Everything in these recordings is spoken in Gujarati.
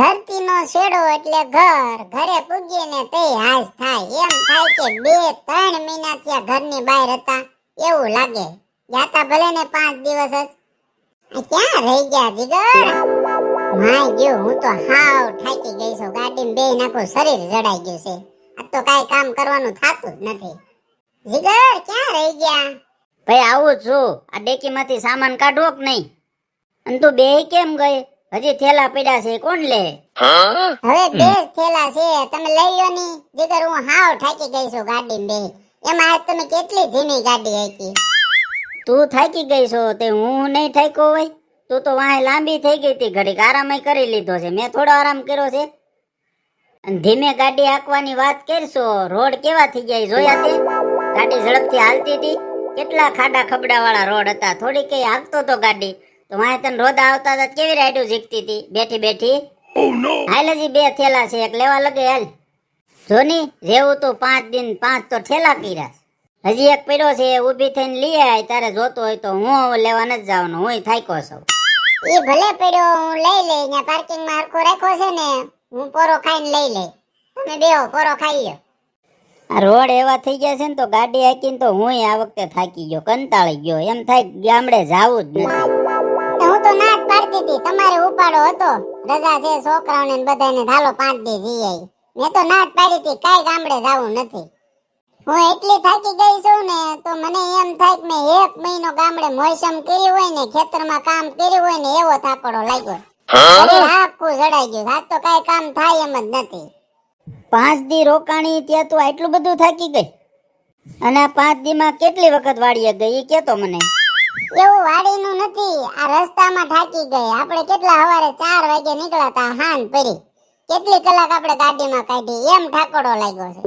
ધરતીનો શેડો એટલે ઘર. ઘરે પૂગીએ ને તે હાજ થાય. એમ થાય કે બે, ત્રણ મહિના ત્યાં ઘરની બહાર હતા. એવું લાગે. જાતા ભલે ને પાંચ દિવસ જ. ક્યાં રહી ગયા જીગર? માય ગયો, હું તો હાવ થાકી ગઈ છું. ગાડીમાં બે નાખું, શરીર જડાઈ ગયું છે. આ તો કઈ કામ કરવાનું થાતું નથી. જીગર, ક્યાં રહી ગયા? ભાઈ, આવું છું. આ ડેકીમાંથી સામાન કાઢવો કે નહીં? અને તું બે કેમ ગઈ? હજી થેલા પડ્યા છે કોણ લે? હવે બે થેલા છે તમે લઈ લો ની. જીગર હું હાવ થાકી ગઈ છું ગાડી બે. એમાં આજ તમે કેટલી ધીમી ગાડી હતી તું થાકી ગઈ છો તે હું નહીં થાક્યો હોય? તું તો વાંહે લાંબી થઈ ગઈ હતી ઘડીક આરામ કરી લીધો છે. મેં થોડો આરામ કર્યો છે. અને ધીમે ગાડી હાંકવાની વાત કરશો રોડ કેવા થઈ ગયા જોયા તે? ગાડી ઝડપથી હાલતી હતી. કેટલા ખાડા ખબડા વાળા રોડ હતા. થોડી કઈ હાંકતો તો ગાડી. તો વાંહે તને રોદા આવતા હતા કેવી રાઈડું શીખતી હતી? બેઠી બેઠી. હાલ હજી બે થેલા છે એક લેવા લગે હાલ. જોની રેવું તો પાંચ દિન પાંચ તો ઠેલા કર્યા હજી એક પીડો છે ઊભી થઈને લઈ આય તારે જોતો હોય તો હું લેવા નથી જવાનું હું થાક્યો છું. એ ભલે પડ્યો હું લઈ લઈ ને પાર્કિંગમાં હરખો રાખ્યો છે ને હું પોરો ખાઈને લઈ લઈ. તમે બેહો પોરો ખાઈ લ્યો. આ રોડ એવા થઈ ગયા છે ને તો ગાડી હાકીને તો હું આ વખતે થાકી ગયો કંટાળી ગયો એમ થાય ગામડે જાવું જ નથી. પાડતી ઉપાડો હતો. રજા છે છોકરાઓને બધાને ધાલો પાંચ દી જઈ મેં તો ના જ પાડી હતી, કાંઈ ગામડે જવું નથી. હું એટલી થાકી ગઈ છું ને, તો મને એમ થાય કે મેં એક મહિનો ગામડે મોસમ કર્યું હોય ને, ખેતરમાં કામ કર્યું હોય ને, એવો થાકડો લાગ્યો. આખું જડાઈ ગયું. આજ તો કાંઈ કામ થાય એમ જ નથી. પાંચ દી રોકાણી ત્યાં તો આટલું બધું થાકી ગઈ. અને પાંચ દીમાં કેટલી વખત વાળી ગઈ એ કેતો મને. એવું વાડીનું નથી. આ રસ્તામાં થાકી ગઈ. આપણે કેટલા હવારે ચાર વાગે નીકળ્યા હતા હાન પડી. કેટલી કલાક આપણે ગાડીમાં કાઢી. એમ ઠાકોડો લાગ્યો છે.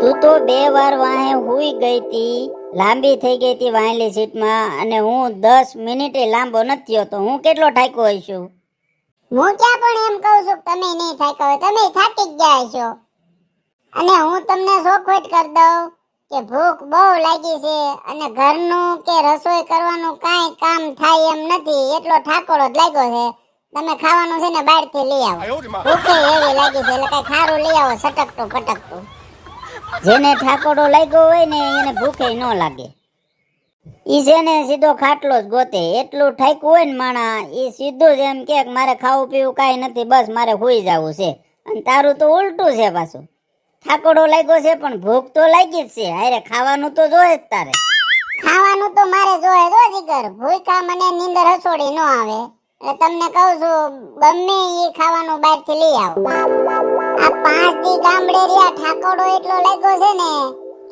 તું તો બે વાર વાહે હુઈ ગઈ તી લાંબી થઈ ગઈ તી વાહેલી સીટમાં અને હું દસ મિનિટે લાંબો નથી તો હું કેટલો થાક્યો હશું હું ક્યાં પણ એમ કહું છું તમે નહીં થાક્યો તમે થાકી જ ગયા છો અને હું તમને ચોખવટ કરી દઉં. કે ભૂખ બહુ લાગી છે અને ઘરનું કે રસોઈ કરવાનું કાંઈ કામ થાય એમ નથી એટલો ઠાકોડો જ લાગ્યો છે. તમે ખાવાનું છે ને બહારથી લઈ આવો. ભૂખે એવી લાગી છે એટલે કઈ ખારું લઈ આવો સટકતું પટકતું જેને ઠાકોડો લાગ્યો હોય ને એને ભૂખે ન લાગે. ઈ છે ને સીધો ખાટલો જ ગોતે. એટલું ઠાક્યું હોય ને માણા ઈ સીધું જ એમ કે મારે ખાવું પીવું કાંઈ નથી બસ મારે હોઈ જવું છે. અને તારું તો ઉલટું છે પાછું. ઠાકોડો લાગ્યો છે, પણ ભૂખ તો લાગી જ છે. હારે ખાવાનું તો જોઈએ તારે. ખાવાનું તો મારે જોઈએ જો જીગર. ભૂખા મને નીંદર હસોડી ન આવે. એટલે તમને કહું છું, ગમે એ ખાવાનું બહારથી લઈ આવો. આ પાંચ દી ગામડે રહ્યા, ઠાકોડો એટલો લાગ્યો છે ને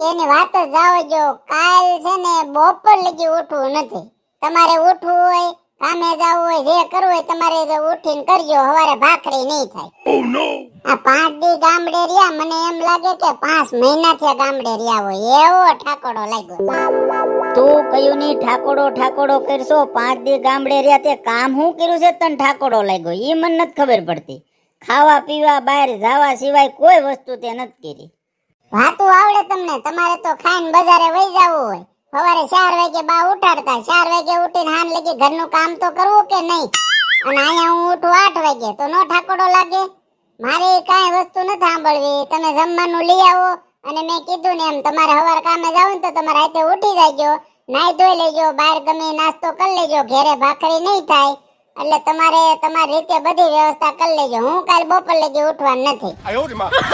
એની વાત જ જાવ જો. કાલ છે ને, બપોર લગી ઉઠવું નથી. તમારે ઉઠવું હોય કામે જવું હોય જે કરવું હોય તમારે તો ઉઠીને કરજો હવારે ભાખરી નહીં થાય. આ પાંચ દી ગામડે રહ્યા મને એમ લાગે કે પાંચ મહિના થયા ગામડે રહ્યા હોય. એવો ઠાકોડો લાગ્યો. તું કયું ની ઠાકોડો ઠાકોડો કરશો પાંચ દી ગામડે રહ્યા તે કામ શું કર્યું છે તને ઠાકોડો લાગ્યો? ઈ મને નથી ખબર પડતી. ખાવા પીવા બહાર જવા સિવાય કોઈ વસ્તુ તે નથી કરી. વાતું આવડે તમને. તમારે તો ખાઈને બજારે વહી જવું હોય. સવારે ચાર વાગે બા ઉઠાડતા, ચાર વાગે ઉઠીને હાન લગી ઘરનું કામ તો કરવું કે નહીં? અને અહીંયા હું ઉઠું આઠ વાગે, તો નો ઠાકોડો લાગે? મારે કાંઈ વસ્તુ નથી સાંભળવી. તમે જમવાનું લઈ આવો. અને મેં કીધું ને એમ, તમારે સવાર કામે જાવ ને તો તમારે હાથે ઉઠી જાજો. નાઈ ધોઈ લેજો, બહાર ગમે નાસ્તો કરી લેજો. ઘેરે ભાખરી નહીં થાય. એટલે તમારે તમારી રીતે બધી વ્યવસ્થા કરી લેજો. હું કાલ બપોર લગી ઉઠવાનું નથી.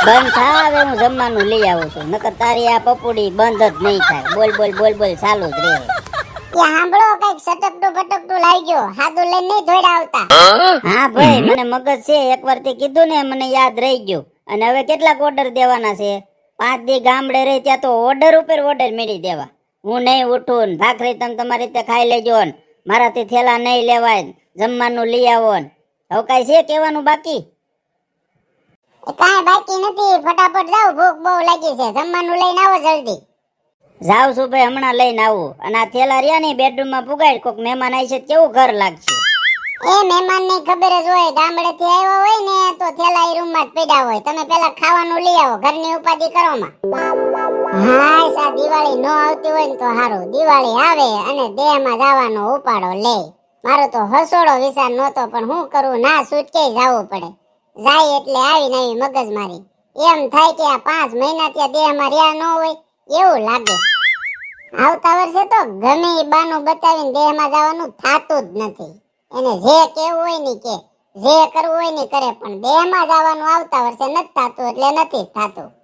બંધ થાવે હું જમવાનું લઈ આવું છું. નકર તારી આ પપુડી બંધ જ નહીં થાય. બોલ બોલ બોલ બોલ ચાલુ જ રહે. સાંભળો કંઈક સટકડું ફટકડું લાવી ગયો હાદુ લઈને નહીં ધોડા આવતા. હા ભાઈ મને મગજ છે. એક વાર તે કીધું ને મને યાદ રહી ગયું. અને હવે કેટલાક ઓર્ડર દેવાના છે. પાંચ દી ગામડે રહી ત્યાં તો ઓર્ડર ઉપર ઓર્ડર મેળી દેવા. હું નહીં ઉઠું ભાખરી તમે તમારી રીતે ખાઈ લેજો ને. મારાથી થેલા નહીં લેવાય જમવાનું લઈ આવો હવે કાંઈ છે કહેવાનું બાકી? કાંઈ બાકી નથી ફટાફટ જાવ ભૂખ બહુ લાગી છે. જમવાનું લઈને આવો જલ્દી. જાવ છું ભાઈ હમણાં લઈને આવું. અને આ થેલા રહ્યા નહીં બેડરૂમમાં પુગાડ કોક મહેમાન આવી છે કેવું ઘર લાગશે? એ મહેમાનની ખબર જ હોય ગામડે થી આવ્યો હોય ને તો થેલા એ રૂમમાં જ પડ્યા હોય. તમે પેલા ખાવાનું લઈ આવો ઘરની ઉપાધિ કરો માં હાય સા દિવાળી નો આવતી હોય ને તો સારું દિવાળી આવે અને દેહમાં જવાનો ઉપાડો લે. મારો તો હસોડો વિચાર નહોતો, પણ હું કરું? ના છૂટકે જવું પડે. જાય એટલે આવીને આવી મગજ મારી. એમ થાય કે આ પાંચ મહિના ત્યાં દેહમાં રહ્યા ન હોય, એવું લાગે. આવતા વર્ષે તો ગમે એ બાનું બતાવીને દેહમાં જવાનું થાતું જ નથી. એને જે કેવું હોય ને કે. જે કરવું હોય ને કરે, પણ દેહમાં જવાનું આવતા વર્ષે નથી થાતું, એટલે નથી થાતું.